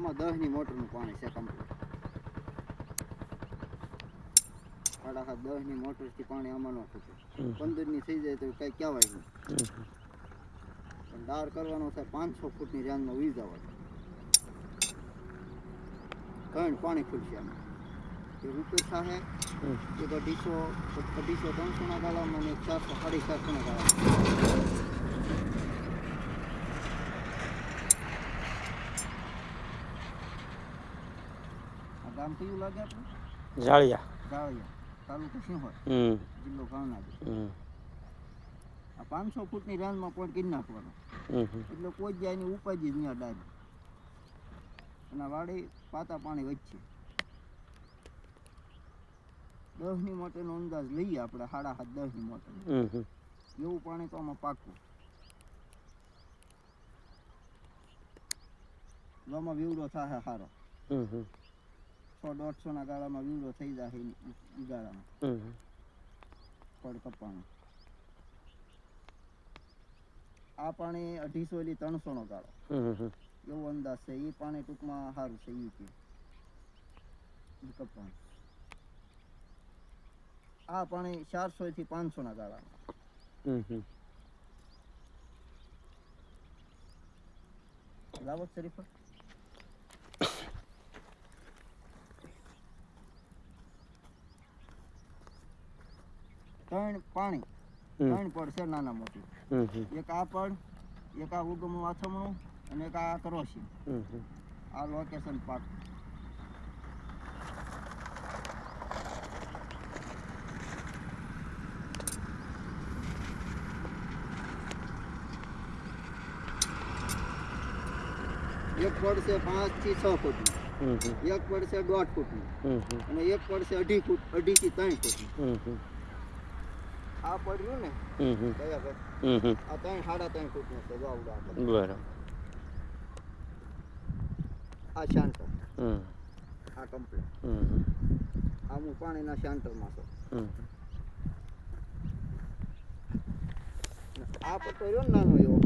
આમાં દસની મોટરનું પાણી છે કમ્પ્લીટ સાડા સાત દસની મોટરથી પાણી આમાં ન ખૂટે. પંદરની થઈ જાય તો કંઈ કહેવાય નહીં. પણ ડાર કરવાનો થાય પાંચસો ફૂટની રેન્જમાં વીજ જવાનું કણ પાણી ખુલશે આમાં. એ રૂપિયો એ એક અઢીસો અઢીસો ત્રણસોના ગાળામાં અને ચારસો સાડી ચારસોના ગાળામાં. ગામ કયું લાગે આપણું જાળિયા. જાળિયા. તાલુકો સિંહોર. હમ. જિલ્લો ભાવનગર. હમ. આ પાંચસો ફૂટની રેન્જમાં પોઈન્ટ કરી નાખવાનો. એટલે કોઈ જાય એની ઉપાજી ત્યાં ડાયરી. અને વાડી પાતા પાણી વચ્ચે. દસની મોટરનો અંદાજ લઈએ આપણે સાડા સાત દસની હમ. એવું પાણી તો આમાં પાકું. આમાં વિવડો થાય સારો હમ દોઢસો ના ગાળામાં વીવડો થઈ જાય ઈ ગાળામાં. પડ આ પાણી અઢીસો એલી ત્રણસો નો ગાળો. એવો અંદાજ છે. એ પાણી ટૂંકમાં સારું છે એ કે. ઈ આ પાણી ચારસો થી પાંચસોના ગાળામાં. હમ હમ. લાવો શરીફા ત્રણ પાણી ત્રણ પડ છે નાના મોટી. એક આ પડ એક આ ઉગમનું આથમણું અને એક આ કરોશી. આ લોકેશન પાક એક પડ છે પાંચથી છ ફૂટનું. એક પડ છે દોઢ ફૂટનું. અને એક પડ છે અઢી ફૂટ અઢી થી ત્રણ ફૂટનું. આ પડ્યું ને. આ ત્રણ સાડા ત્રણ ફૂટનું છે. બરાબર. આ હમ. આ કમ્પ્લેટ. આ હું પાણીના શાંટરમાં છું. આ પટ્ટો રહ્યો ને નાનો એવો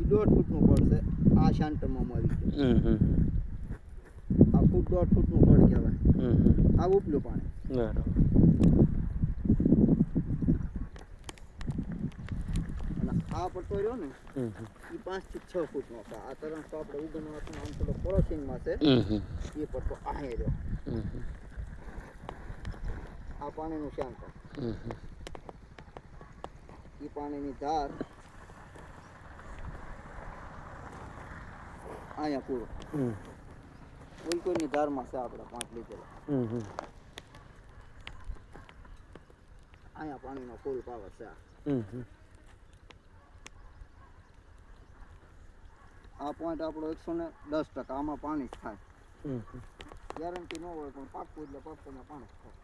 એ દોઢ ફૂટનું પડશે આ શાંટમાં મળી ગયું. આ ફૂટ દોઢ ફૂટનું પડ કહેવાય. આ ઉપલું પાણી. બરાબર અને આ પડતો રહ્યો ને. એ પાંચથી છ ફૂટનો છે આ તરફ તો આપણે ઉગમનો આમ થોડો પડોશીમાં છે હમ હમ. એ પડતો આહે રહ્યો. આ પાણીનું શાંત. એ પાણીની ધાર અહીંયા પૂરો હમ કોઈ કોઈની ધારમાં છે આપણે પાંચ લીધેલા અહીંયા પાણી અહીંયા પાણીનો ફૂલ પાવર છે આ. આ પોઈન્ટ આપણો એકસો ને દસ ટકા આમાં પાણી જ થાય. ગેરંટી ન હોય પણ પાકું એટલે પાકુંમાં પાણી જ થાય.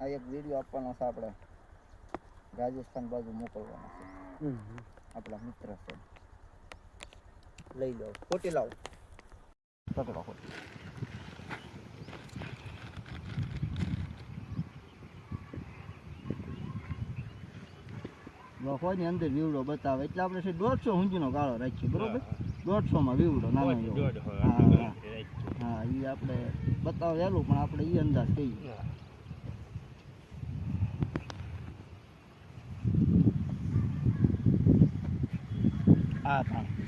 આ એક વીડિયો આપવાનો છે આપણે. રાજસ્થાન બાજુ મોકલવાનો છે. આપણા મિત્ર છે. લઈ લો ખોટી લાવો. પકડો ની અંદર વીવડો બતાવે એટલે આપણે છે દોઢસો ઊંચીનો ગાળો રાખીએ બરોબર દોઢસો માં વીવડો નાનો હા હા એ આપણે બતાવે એલું પણ આપણે એ અંદાજ કહીએ આ પાણી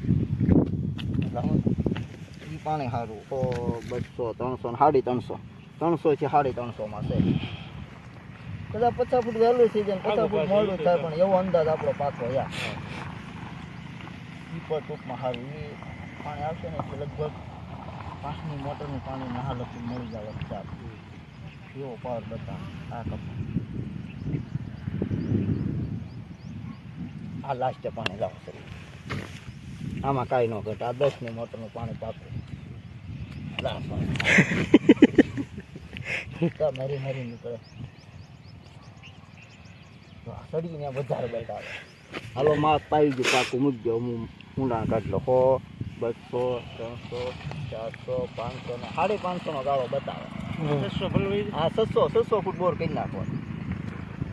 પાણી સારું. તો બસો ત્રણસો ને સાડી ત્રણસો. ત્રણસો થી સાડી ત્રણસોમાં છે. કદાચ પચાસ ફૂટ વહેલું થઈ જાય પચાસ ફૂટ મોડું થાય પણ એવો અંદાજ આપણો પાકો યા ઈ પર ટૂંકમાં સારું. એ પાણી આવશે ને એટલે લગભગ પાંચની મોટરનું પાણી નહા લખી મળી જાય ચાર. એવો પાવર બધા આ કપ આ લાસ્ટે પાણી લાવશે આમાં કાંઈ ન ઘટે. આ દસની મોટરનું પાણી પાકું. પાણી મરી મરી નીકળે. સડીને વધારે બતાવે હાલો માપ પાવી ગયું પાકું મૂકજો હું ઊંડાણ કાઢલો. સો બસો ત્રણસો ચારસો પાંચસો ને સાડી પાંચસોનો ગાળો બતાવે. છસો હા છસો છસો ફૂટ બોર કરી નાખો.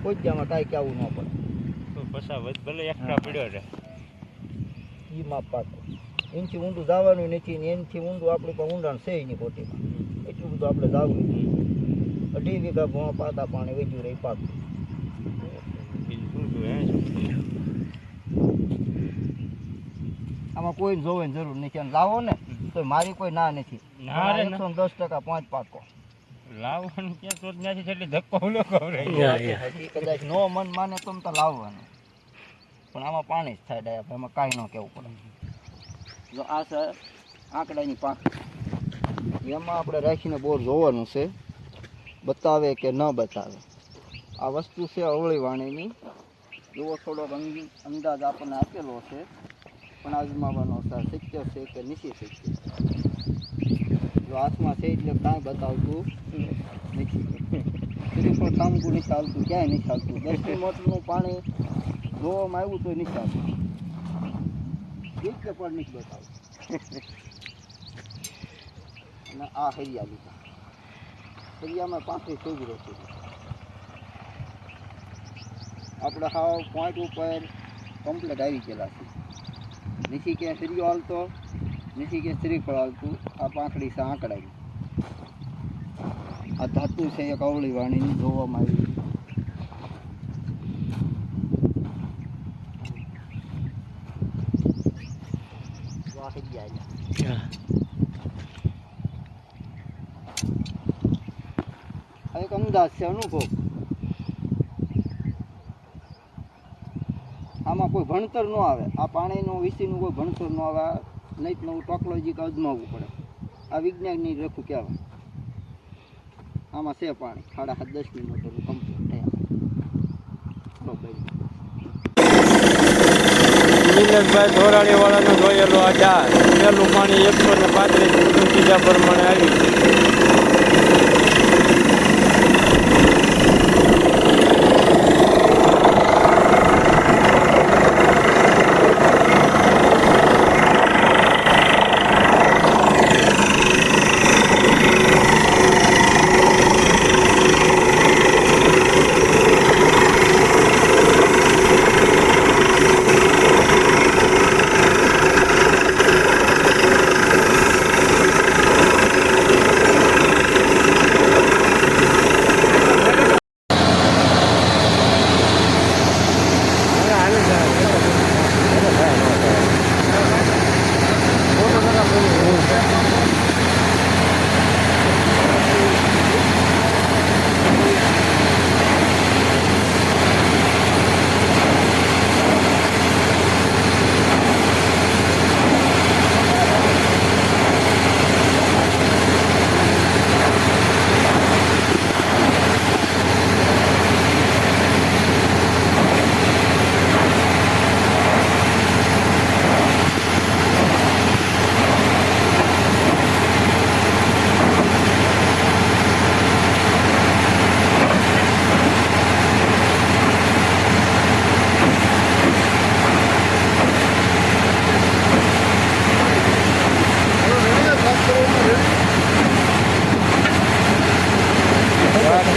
કોઈ જ કાંઈ કેવું ન પડે. તો પછા ભલે એકલા પડ્યો છે ઈ માપ પાકો એનથી ઊંડું જવાનું નથી ને એનથી ઊંડું આપણે પણ ઊંડાણ છે નહીં કોટીમાં એટલું બધું આપણે જાવું અઢી વીઘા ભણ પાતા પાણી વેચ્યું રહી પાકું. આમાં કોઈ જોવાની જરૂર નથી. અને લાવો ને તો મારી કોઈ ના નથી. ના રે ના. એકસો દસ ટકા પાંચ પાકો. લાવવાનું ક્યાં તો ધક્કો ઓલો કદાચ નો મન માને તો તો લાવવાનું. પણ આમાં પાણી જ થાય ડાયા એમાં કાંઈ ન કહેવું પડે. જો આ છે આંકડાની પાંખ એમાં આપણે રાખીને બોર જોવાનું છે. બતાવે કે ન બતાવે. આ વસ્તુ છે અવળી વાણીની. એવો થોડોક અંગ- અંદાજ આપણને આપેલો છે. પણ આજમાવાનો છે શક્ય છે કે નિશી શક્ય જો હાથમાં છે એટલે કાંઈ બતાવતું નથી. શ્રીફળ કામકું નથી ચાલતું, ક્યાંય નથી ચાલતું. દસમી મોટરનું પાણી જોવામાં આવ્યું તો નથી ચાલતું. એક પણ નહીં બતાવતું અને આ હરિયાળી હરિયામાં પાંત્રીસ ચોગરો છે આપણે હાવ પોઈન્ટ ઉપર કમ્પ્લેટ આવી ગયેલા છે. નીચી ક્યાંય હરિયો હાલતો, નીચી ક્યાંય શ્રીફળ હાલતું, આ પાંખડી આંકડાની આ ધાતુ છે એક અવળી વાણીની, જોવામાં આવી. વાહી જાય યા. આ એક અંદાજ છે અનુભવ આમાં કોઈ ભણતર ન આવે. આ પાણીનું વિષયનું કોઈ ભણતર ન આવે. નહીં નવું ટોકલોજીક અજમાવવું પડે. આ વિજ્ઞાનની રખું કહેવાય. આમાં છે પાણી. સાડા દસ મિનિટ કમ્પ્લીટ થયા બરોબર નિલેશભાઈ ધોરાણીવાળાનું જોયેલું આ જાર પહેલું પાણી એકસો ને પાંત્રીસ પ્રમાણે આવી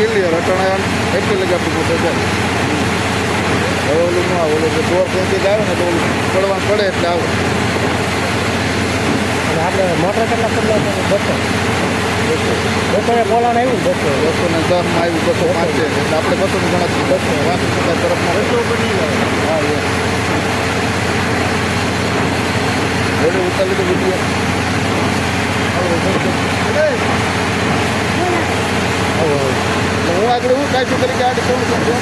એટલી લગે આપણી પોતે હવે ઓલું ન આવે ઓલું દોર ક્યાંથી આવે ને તો ઓલું પડવાનું પડે એટલે આવે. આપણે મોટર કેટલા પગલા બસો બસો એ બોલાણ આવ્યું ને બસો બસો ને દસમાં આવ્યું બસો પાંચ છે એટલે આપણે બસોની ગણતરી બસો વાંચી શકાય તરફમાં બસો બની જાય. હા એ. ઓલું ઉતારી લીધું વીડિયો હું આગળ હું કાંઈ તરીકે આડી કોણ છું